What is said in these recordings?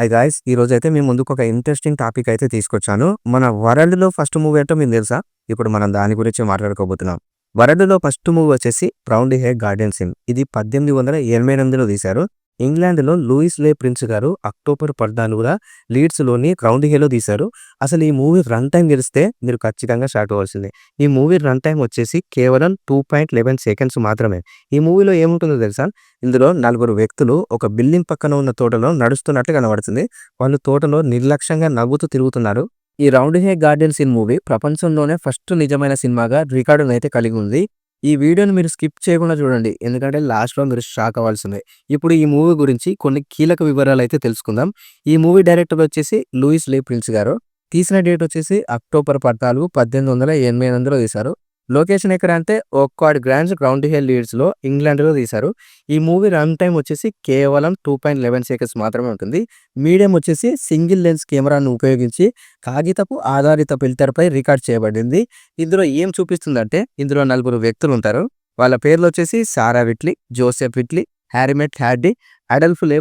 High guys ఈ రోజు అయితే మీ ముందుకు ఒక ఇంట్రెస్టింగ్ టాపిక్ అయితే తీసుకొచ్చాను. మన వరల్డ్లో ఫస్ట్ మూవీ ఏంటో మీకు తెలుసా? ఇప్పుడు మనం దాని గురించి మాట్లాడుకోబోతున్నాం. వరల్డ్లో ఫస్ట్ మూవీ వచ్చేసి ప్రౌండ్ హే గార్డెన్ సిమ్ ఇది పద్దెనిమిది వందల ఎనభై ఎనిమిదిలో తీశారు. ఇంగ్లాండ్లో లూయిస్ లే ప్రిన్స్ గారు అక్టోబర్ పద్నాలుగున లీడ్స్లోని క్రౌండ్ హేలో తీశారు. అసలు ఈ మూవీ రన్ టైం తెలిస్తే మీరు ఖచ్చితంగా షార్ట్ అవ్వాల్సిందే. ఈ మూవీ రన్ టైం వచ్చేసి కేవలం టూ పాయింట్ లెవెన్ సెకండ్స్ మాత్రమే. ఈ మూవీలో ఏముంటుందో తెలుసా? ఇందులో నలుగురు వ్యక్తులు ఒక బిల్డింగ్ పక్కన ఉన్న తోటలో నడుస్తున్నట్లు కనబడుతుంది. వాళ్ళు తోటలో నిర్లక్ష్యంగా నవ్వుతూ తిరుగుతున్నారు. ఈ Roundhay garden scene movie ప్రపంచంలోనే ఫస్ట్ నిజమైన సినిమాగా రికార్డును అయితే కలిగి ఉంది. ఈ వీడియోని మీరు స్కిప్ చేయకుండా చూడండి. ఎందుకంటే లాస్ట్లో మీరు షాక్ అవ్వాల్సిందే. ఇప్పుడు ఈ మూవీ గురించి కొన్ని కీలక వివరాలు అయితే తెలుసుకుందాం. ఈ మూవీ డైరెక్టర్ వచ్చేసి లూయిస్ లే ప్రిన్స్ గారు. తీసిన డేట్ వచ్చేసి అక్టోబర్ పద్నాలుగు పద్దెనిమిది వందల ఎనభై ఎనిమిదిలో తీశారు. లొకేషన్ ఎక్కడ అంటే ఒక్వాడ్ గ్రాండ్స్ గ్రౌండ్ హిల్ లీడ్స్లో ఇంగ్లాండ్లో తీశారు. ఈ మూవీ రన్ టైం వచ్చేసి కేవలం టూ పాయింట్ లెవెన్ సెకండ్స్ మాత్రమే ఉంటుంది. మీడియం వచ్చేసి సింగిల్ లెన్స్ కెమెరాను ఉపయోగించి కాగితపు ఆధారిత ఫిల్టర్పై రికార్డ్ చేయబడింది. ఇందులో ఏం చూపిస్తుందంటే ఇందులో నలుగురు వ్యక్తులు ఉంటారు. వాళ్ళ పేర్లు వచ్చేసి Sarah Whitley Joseph Whitley Harriet హ్యాడ్డీ Adolphe Le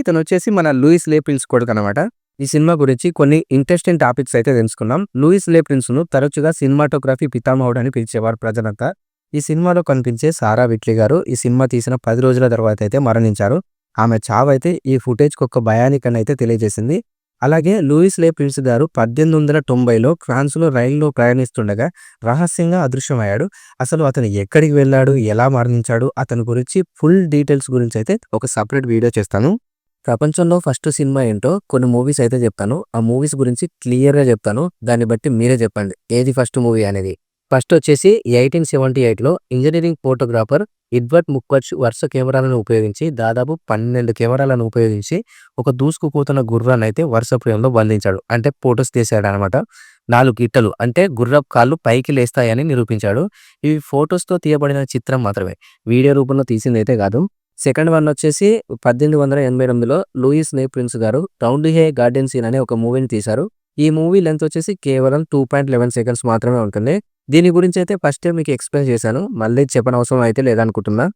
ఇతను వచ్చేసి మన లూయిస్ లే కొడుకు అనమాట ఈ సినిమా గురించి కొన్ని ఇంట్రెస్టింగ్ టాపిక్స్ అయితే తెలుసుకున్నాం. లూయిస్ లే ను తరచుగా సినిమాటోగ్రఫీ పితామహుడు అని పిలిచేవారు ప్రజలంతా. ఈ సినిమాలో కనిపించే సారా విట్లీ గారు ఈ సినిమా తీసిన పది రోజుల తర్వాత అయితే మరణించారు. ఆమె చావు అయితే ఈ ఫుటేజ్కి ఒక భయానిక్ అని అయితే తెలియజేసింది. అలాగే లూయిస్ లే ప్రిన్స్ గారు పద్దెనిమిది వందల తొంభైలో ఫ్రాన్స్లో రైల్లో ప్రయాణిస్తుండగా రహస్యంగా అదృశ్యమయ్యాడు. అసలు అతను ఎక్కడికి వెళ్ళాడు? ఎలా మరణించాడు? అతని గురించి ఫుల్ డీటెయిల్స్ గురించి అయితే ఒక సపరేట్ వీడియో చేస్తాను. ప్రపంచంలో ఫస్ట్ సినిమా ఏంటో కొన్ని మూవీస్ అయితే చెప్తాను. ఆ మూవీస్ గురించి క్లియర్గా చెప్తాను. దాన్ని బట్టి మీరే చెప్పండి. ఏది ఫస్ట్ మూవీ అనేది? ఫస్ట్ వచ్చేసి ఎయిటీన్ సెవెంటీ ఎయిట్లో ఇంజనీరింగ్ ఫోటోగ్రాఫర్ ఇడ్వర్ట్ ముక్వచ్ వరుస కెమెరాలను ఉపయోగించి దాదాపు పన్నెండు కెమెరాలను ఉపయోగించి ఒక దూసుకుపోతున్న గుర్రాన్ని అయితే వరుస ప్రేమలో బంధించాడు. అంటే ఫొటోస్ తీశాడు అనమాట నాలుగు గిట్టలు అంటే గుర్రపు కాళ్ళు పైకి లేస్తాయని నిరూపించాడు. ఇవి ఫొటోస్తో తీయబడిన చిత్రం మాత్రమే. వీడియో రూపంలో తీసింది అయితే కాదు. సెకండ్ వన్ వచ్చేసి పద్దెనిమిది వందల ఎనభై ఎనిమిదిలో లూయిస్ నే ప్రిన్స్ గారు రౌండ్ హే గార్డెన్ సీన్ అనే ఒక మూవీని తీశారు. ఈ మూవీ లెంత్ వచ్చేసి కేవలం టూ పాయింట్ లెవెన్ సెకండ్స్ మాత్రమే ఉంటుంది. దీని గురించి అయితే ఫస్ట్ మీకు ఎక్స్ప్లెయిన్ చేశాను. మళ్ళీ చెప్పనవసరం అయితే లేదనుకుంటున్నా.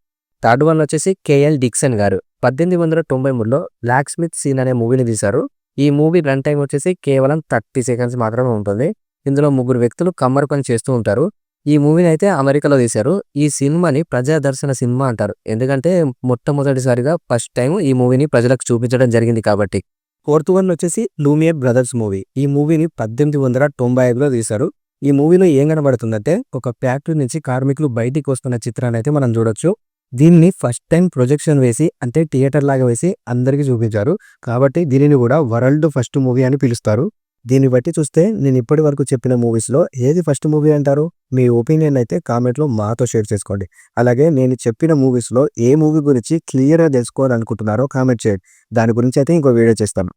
థర్డ్ వన్ వచ్చేసి కేఎల్ డిక్సన్ గారు పద్దెనిమిది వందల తొంభై మూడులో బ్లాక్ స్మిత్ సీన్ అనే మూవీని తీశారు. ఈ మూవీ రన్ టైం వచ్చేసి కేవలం థర్టీ సెకండ్స్ మాత్రమే ఉంటుంది. ఇందులో ముగ్గురు వ్యక్తులు కమ్మర్ పని చేస్తూ ఉంటారు. ఈ మూవీని అయితే అమెరికాలో తీశారు. ఈ సినిమాని ప్రజా దర్శన సినిమా అంటారు. ఎందుకంటే మొట్టమొదటిసారిగా ఫస్ట్ టైం ఈ మూవీని ప్రజలకు చూపించడం జరిగింది కాబట్టి. ఫోర్త్ వన్ వచ్చేసి లూమియర్ బ్రదర్స్ మూవీ. ఈ మూవీని పద్దెనిమిది వందల తొంభై ఐదులో తీశారు. ఈ మూవీలో ఏం కనబడుతుందంటే ఒక ఫ్యాక్టరీ నుంచి కార్మికులు బయటికి వస్తున్న చిత్రాన్ని అయితే మనం చూడొచ్చు. దీన్ని ఫస్ట్ టైం ప్రొజెక్షన్ వేసి అంటే థియేటర్ లాగా వేసి అందరికీ చూపించారు. కాబట్టి దీనిని కూడా వరల్డ్ ఫస్ట్ మూవీ అని పిలుస్తారు. దీన్ని బట్టి చూస్తే నేను ఇప్పటి వరకు చెప్పిన మూవీస్లో ఏది ఫస్ట్ మూవీ అంటారు? మీ ఒపీనియన్ అయితే కామెంట్లో మాతో షేర్ చేసుకోండి. అలాగే నేను చెప్పిన మూవీస్లో ఏ మూవీ గురించి క్లియర్గా తెలుసుకోవాలనుకుంటున్నారో కామెంట్ చేయండి. దాని గురించి అయితే ఇంకో వీడియో చేస్తాను.